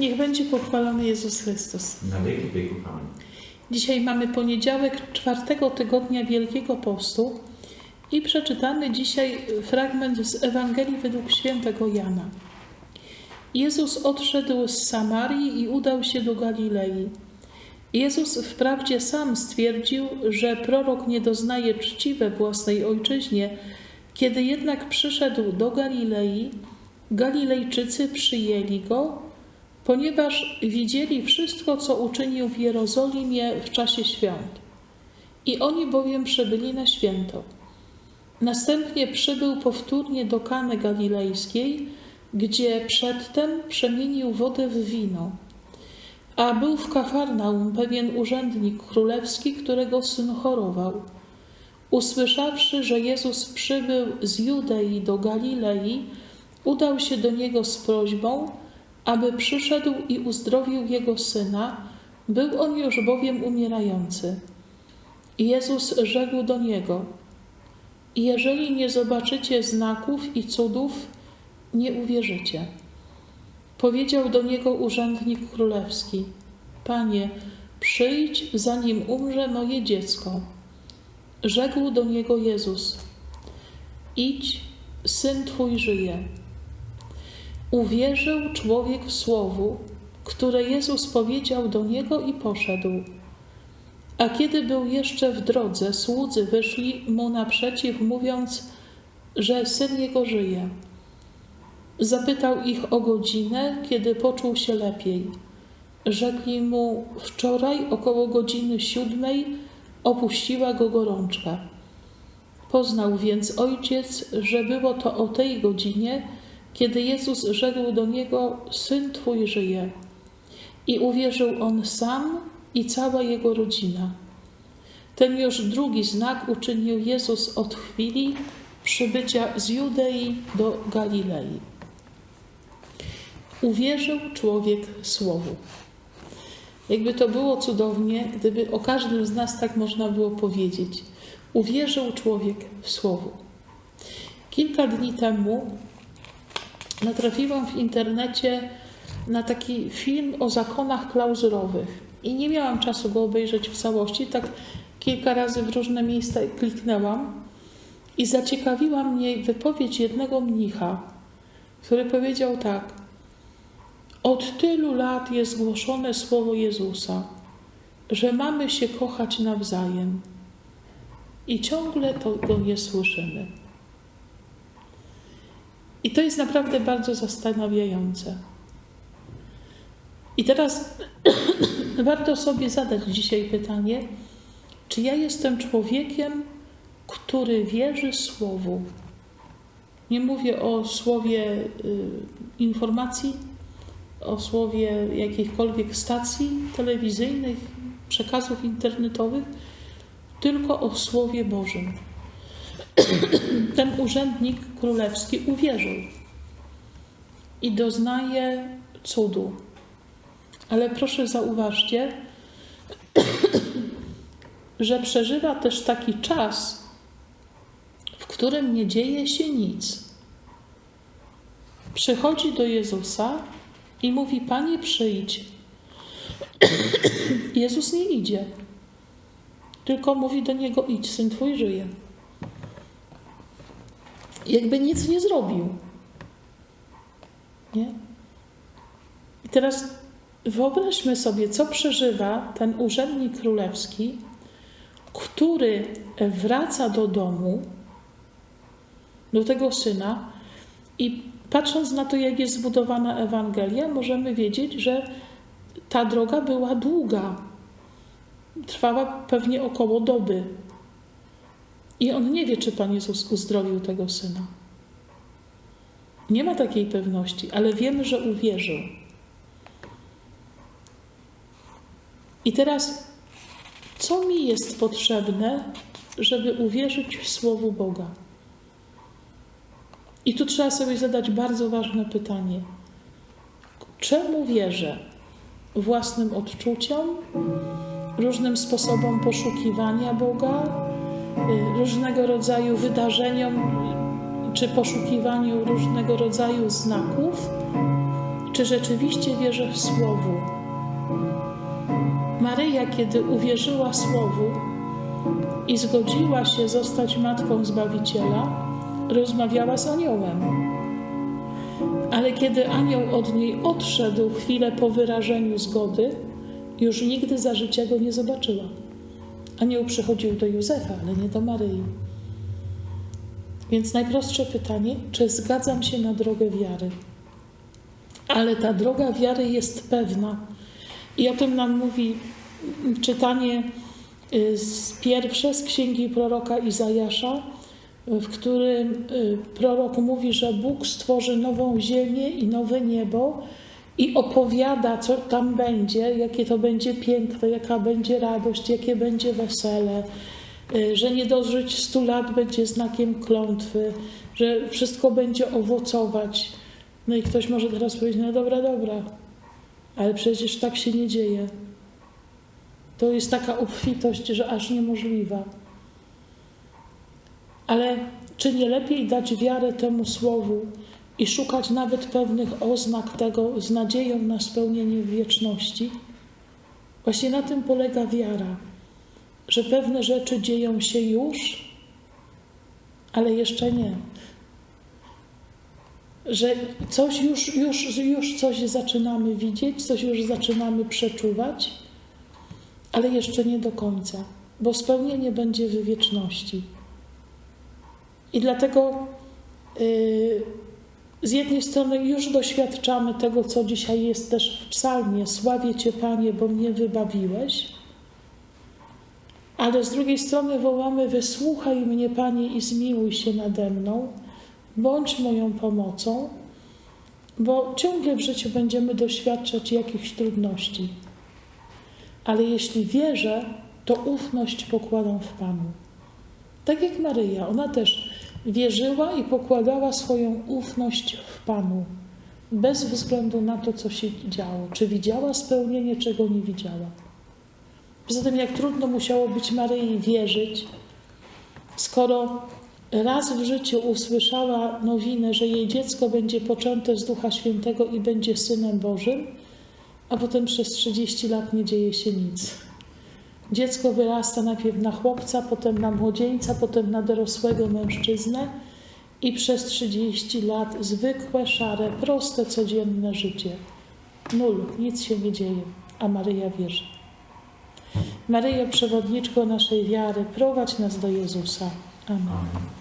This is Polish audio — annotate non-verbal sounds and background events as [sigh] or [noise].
Niech będzie pochwalony Jezus Chrystus. Na wieki wieków. Amen. Dzisiaj mamy poniedziałek czwartego tygodnia Wielkiego Postu i przeczytamy dzisiaj fragment z Ewangelii według świętego Jana. Jezus odszedł z Samarii i udał się do Galilei. Jezus wprawdzie sam stwierdził, że prorok nie doznaje czci we własnej ojczyźnie, kiedy jednak przyszedł do Galilei, Galilejczycy przyjęli go, ponieważ widzieli wszystko, co uczynił w Jerozolimie w czasie świąt. I oni bowiem przybyli na święto. Następnie przybył powtórnie do Kany Galilejskiej, gdzie przedtem przemienił wodę w wino. A był w Kafarnaum pewien urzędnik królewski, którego syn chorował. Usłyszawszy, że Jezus przybył z Judei do Galilei, udał się do niego z prośbą, aby przyszedł i uzdrowił jego syna, był on już bowiem umierający. Jezus rzekł do niego: Jeżeli nie zobaczycie znaków i cudów, nie uwierzycie. Powiedział do niego urzędnik królewski: Panie, przyjdź, zanim umrze moje dziecko. Rzekł do niego Jezus: Idź, syn twój żyje. Uwierzył człowiek w słowu, które Jezus powiedział do niego i poszedł. A kiedy był jeszcze w drodze, słudzy wyszli mu naprzeciw, mówiąc, że syn jego żyje. Zapytał ich o godzinę, kiedy poczuł się lepiej. Rzekli mu, wczoraj około godziny siódmej opuściła go gorączka. Poznał więc ojciec, że było to o tej godzinie, kiedy Jezus rzekł do niego: Syn twój żyje. I uwierzył on sam i cała jego rodzina. Ten już drugi znak uczynił Jezus od chwili przybycia z Judei do Galilei. Uwierzył człowiek słowu. Jakby to było cudownie, gdyby o każdym z nas tak można było powiedzieć. Uwierzył człowiek w słowo. Kilka dni temu natrafiłam w internecie na taki film o zakonach klauzurowych. I nie miałam czasu go obejrzeć w całości, tak kilka razy w różne miejsca kliknęłam i zaciekawiła mnie wypowiedź jednego mnicha, który powiedział tak: Od tylu lat jest głoszone słowo Jezusa, że mamy się kochać nawzajem. I ciągle tego nie słyszymy. I to jest naprawdę bardzo zastanawiające. I teraz [clears throat] warto sobie zadać dzisiaj pytanie, czy ja jestem człowiekiem, który wierzy Słowu? Nie mówię o słowie y, informacji, o słowie jakichkolwiek stacji telewizyjnych, przekazów internetowych, tylko o Słowie Bożym. Ten urzędnik królewski uwierzył i doznaje cudu. Ale proszę zauważcie, że przeżywa też taki czas, w którym nie dzieje się nic. Przychodzi do Jezusa i mówi: Panie, przyjdź. Jezus nie idzie, tylko mówi do niego: Idź, syn twój żyje. Jakby nic nie zrobił. Nie? I teraz wyobraźmy sobie, co przeżywa ten urzędnik królewski, który wraca do domu, do tego syna i patrząc na to, jak jest zbudowana Ewangelia, możemy wiedzieć, że ta droga była długa. Trwała pewnie około doby. I on nie wie, czy Pan Jezus uzdrowił tego syna. Nie ma takiej pewności, ale wiemy, że uwierzył. I teraz, co mi jest potrzebne, żeby uwierzyć w Słowo Boga? I tu trzeba sobie zadać bardzo ważne pytanie. Czemu wierzę? Własnym odczuciom, różnym sposobom poszukiwania Boga, różnego rodzaju wydarzeniom czy poszukiwaniu różnego rodzaju znaków, czy rzeczywiście wierzę w Słowu. Maryja, kiedy uwierzyła Słowu i zgodziła się zostać matką Zbawiciela, rozmawiała z aniołem. Ale kiedy anioł od niej odszedł chwilę po wyrażeniu zgody, już nigdy za życia go nie zobaczyła. Anioł przychodził do Józefa, ale nie do Maryi. Więc najprostsze pytanie, czy zgadzam się na drogę wiary? Ale ta droga wiary jest pewna. I o tym nam mówi czytanie y, z pierwsze z księgi proroka Izajasza, w którym y, prorok mówi, że Bóg stworzy nową ziemię i nowe niebo i opowiada, co tam będzie, jakie to będzie piękne, jaka będzie radość, jakie będzie wesele, y, że nie dożyć stu lat będzie znakiem klątwy, że wszystko będzie owocować. No i ktoś może teraz powiedzieć, no dobra, dobra, ale przecież tak się nie dzieje. To jest taka obfitość, że aż niemożliwa. Ale czy nie lepiej dać wiarę temu słowu i szukać nawet pewnych oznak tego z nadzieją na spełnienie w wieczności? Właśnie na tym polega wiara, że pewne rzeczy dzieją się już, ale jeszcze nie. Że coś już, już, już coś zaczynamy widzieć, coś już zaczynamy przeczuwać, ale jeszcze nie do końca, bo spełnienie będzie w wieczności. I dlatego yy, z jednej strony już doświadczamy tego, co dzisiaj jest też w psalmie: Sławię Cię, Panie, bo mnie wybawiłeś. Ale z drugiej strony wołamy: Wysłuchaj mnie, Panie, i zmiłuj się nade mną, bądź moją pomocą, bo ciągle w życiu będziemy doświadczać jakichś trudności. Ale jeśli wierzę, to ufność pokładam w Panu. Tak jak Maryja, ona też wierzyła i pokładała swoją ufność w Panu, bez względu na to, co się działo. Czy widziała spełnienie, czego nie widziała. Poza tym, jak trudno musiało być Maryi wierzyć, skoro raz w życiu usłyszała nowinę, że jej dziecko będzie poczęte z Ducha Świętego i będzie synem Bożym, a potem przez 30 lat nie dzieje się nic. Dziecko wyrasta najpierw na chłopca, potem na młodzieńca, potem na dorosłego mężczyznę i przez 30 lat zwykłe, szare, proste, codzienne życie. Nul, nic się nie dzieje, a Maryja wierzy. Maryjo, przewodniczko naszej wiary, prowadź nas do Jezusa. Amen. Amen.